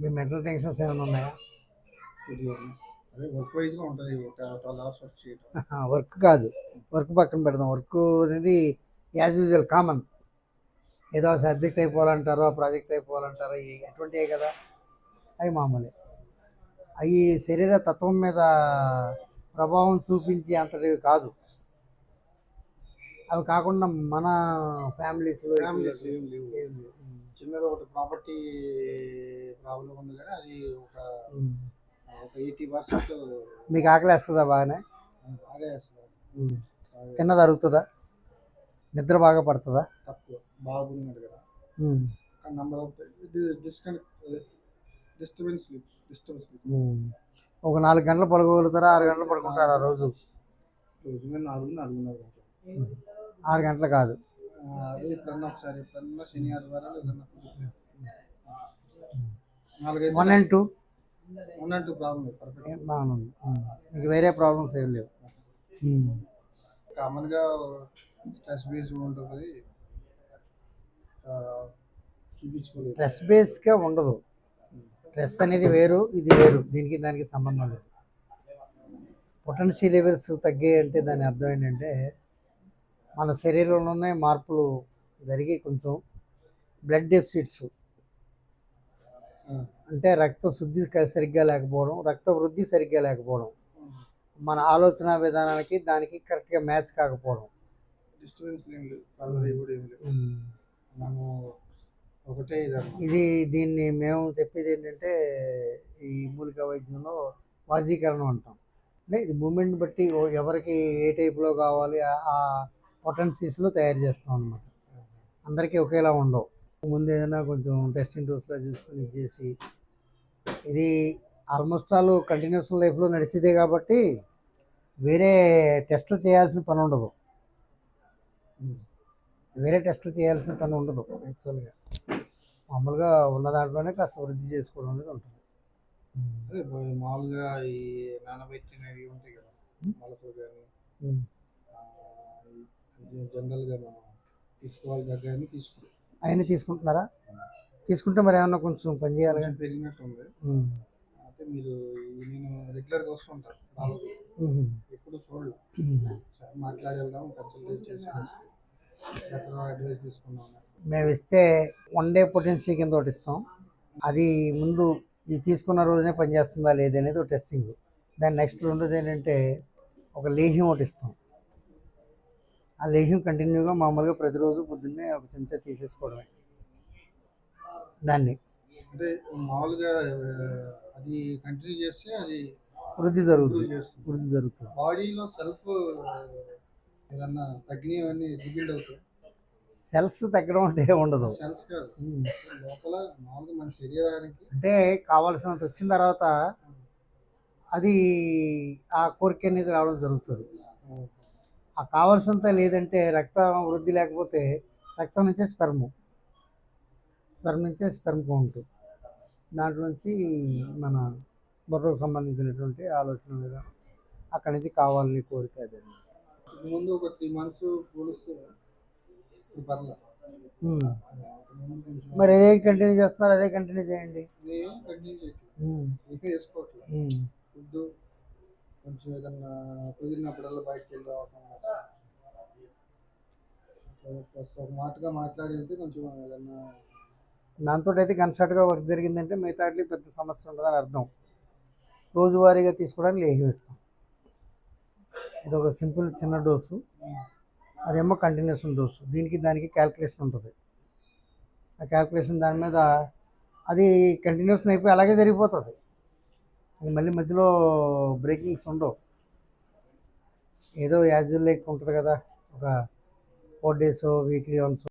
మీ mental tensions ఏమైనా ఉన్నాయా? అదే వర్క్ వైజ్గా ఉంటుంది. ఒక ట్వెల్వ్ అవర్స్ వర్క్ చేయడం వర్క్ కాదు. వర్క్ పక్కన పెడదాం. వర్క్ అనేది యాజ్ యూజువల్ కామన్ ఏదో సబ్జెక్ట్ అయిపోవాలంటారో ప్రాజెక్ట్ అయిపోవాలంటారో అటువంటివే కదా? అవి మామూలే. అవి శరీర తత్వం మీద ప్రభావం చూపించే అంతటివి కాదు. అవి కాకుండా మన ఫ్యామిలీస్లో చిన్నగా ఒకటి ప్రాపర్టీ ప్రాబ్లం ఉంది కానీ అది ఒక ఒక ఎయిటీ పర్సెంట్ మీకు ఆకలి వేస్తుందా బాగానే బాగా. బాగా తిన్న జరుగుతుందా నిద్ర బాగా పడుతుందా? తక్కువ. బాగున్నాడు కదా. కానీ number of disconnect disturbance disturbance. ఒక నాలుగు గంటలు పడుకోగలుగుతారా? ఆరు గంటలు పడుకుంటారా రోజు? రోజు నాలుగు నాలుగున్నర గంటలు. ఆరు గంటలు కాదు. ఎప్పుడన్నా ఒకసారి ఎప్పుడన్నా శని ఆదివారాలు ఏదన్నా కుదిరితే. నాలుగైదు వన్ అండ్ టూ ప్రాబ్లం బాగుంది. మీకు వేరే ప్రాబ్లమ్స్ ఏం లేవు. కామన్గా స్ట్రెస్ బేస్ ఉంటుంది. చూపించుకోలేదు. స్ట్రెస్ బేస్గా ఉండదు. స్ట్రెస్ అనేది వేరు ఇది వేరు. దీనికి దానికి సంబంధం లేదు. పొటెన్షియల్ లెవెల్స్ తగ్గాయి అంటే దాని అర్థం ఏంటంటే మన శరీరంలోనే మార్పులు జరిగి కొంచెం బ్లడ్ డెఫిసిట్స్ అంటే రక్త శుద్ధి సరిగ్గా లేకపోవడం రక్త వృద్ధి సరిగ్గా లేకపోవడం మన ఆలోచన విధానానికి దానికి కరెక్ట్గా మ్యాచ్ కాకపోవడం. ఒకటే ఇది దీన్ని మేము చెప్పేది ఏంటంటే ఈ మూలిక వైద్యంలో వాజీకరణం అంటాం. అంటే ఇది మూమెంట్ బట్టి ఎవరికి ఏ టైప్లో కావాలి ఆ పొటెన్సీస్లో తయారు చేస్తాం అనమాట అందరికీ ఒకేలా ఉండవు. ముందు ఏదైనా కొంచెం టెస్టింగ్ డోస్లా చూసుకొని ఇది చేసి ఇది ఆల్మోస్ట్ ఆల్ కంటిన్యూస్ లైఫ్లో నడిచేదే కాబట్టి వేరే టెస్టులు చేయాల్సిన పని ఉండదు. వేరే టెస్టులు చేయాల్సిన పని ఉండదు యాక్చువల్గా మామూలుగా ఉన్న దాంట్లోనే కాస్త వృద్ధి చేసుకోవడం అనేది ఉంటుంది. మామూలుగా ఈ నానబెట్టినవి ఉంటాయి కదా మొలకలు కానీ. జనరల్గా మనం తీసుకోవాలి దగ్గర తీసుకుంటాం. అవన్నీ తీసుకుంటున్నారా? తీసుకుంటే మరి ఏమన్నా కొంచెం పని చేయాలి కొంచెం పెరిగినట్టు ఉంది ఉమ్. అయితే మీరు నేను రెగ్యులర్గా వస్తుంటాను. ఎప్పుడు చూడలేదు మాట్లాడి వెళ్దాం కన్సల్టేట్ చేసి బెటర్ అడ్వైస్ తీసుకుందాం మేము ఇస్తే వన్ డే పొటెన్షియల్ కింద ఒకటి ఇస్తాం. అది ముందు ఇది తీసుకున్న రోజునే పనిచేస్తుందా లేదనేది ఒక టెస్టింగ్. దాని నెక్స్ట్ రెండోది ఏంటంటే ఒక లేహ్యం ఒకటి ఇస్తాం. ఆ లేహ్యం కంటిన్యూగా మామూలుగా ప్రతిరోజు పొద్దున్నే ఒక చెంచా తీసేసుకోవడమే. దాన్ని. అంటే మామూలుగా అది కంటిన్యూ చేస్తే అది వృద్ధి జరుగుతుంది వృద్ధి జరుగుతుంది. బాడీలో సెల్ఫ్ ఏదన్నా తగ్గినవన్నీ రిబిల్డ్ అవుతాయి. సెల్స్ తగ్గడం అంటే ఉండదు. సెల్స్ కాదు. లోపల మామూలుగా మన శరీరానికి అంటే కావాల్సినంత వచ్చిన తర్వాత అది ఆ కోరిక అనేది రావడం జరుగుతుంది. ఆ కావాల్సినంత లేదంటే రక్తం వృద్ధి లేకపోతే రక్తం నుంచే స్పెర్మ్. స్పెర్మ్ నుంచే స్పెర్మ్ కౌంట్. దాంట్లో నుంచి మన బుర్రకు సంబంధించినటువంటి ఆలోచన విధానం అక్కడి నుంచి కావాలని కోరిక అదే. ముందు ఒక త్రీ మంత్స్ పోలిస్తే పర్లేదు మరి అదే కంటిన్యూ చేస్తున్నారు అదే కంటిన్యూ చేయండి. కంటిన్యూ చేసుకోవట్లేదు. కొంచెం ఏదన్నా కుదిరినప్పుడల్లా బయటకు వెళ్ళి రావటం. ప్లస్ ఒక మాటగా మాట్లాడి వెళ్తే కొంచెం ఏదన్నా దాంతో అయితే గన్షాట్గా వర్క్ జరిగిందంటే మిగతా పెద్ద సమస్య ఉండదని అర్థం. రోజువారీగా తీసుకోవడానికి లేహి వేస్తాం. ఇది ఒక సింపుల్ చిన్న డోసు. అదేమో కంటిన్యూషన్ డోసు. దీనికి దానికి క్యాల్కులేషన్ ఉంటుంది. ఆ క్యాల్కులేషన్ దాని మీద అది కంటిన్యూషన్ అయిపోయి అలాగే జరిగిపోతుంది. మళ్ళీ మధ్యలో బ్రేకింగ్స్ ఉండవు. ఏదో యాజ్ లైక్ ఉంటుంది కదా ఒక ఫోర్ డేస్ వీక్లీ వన్స్.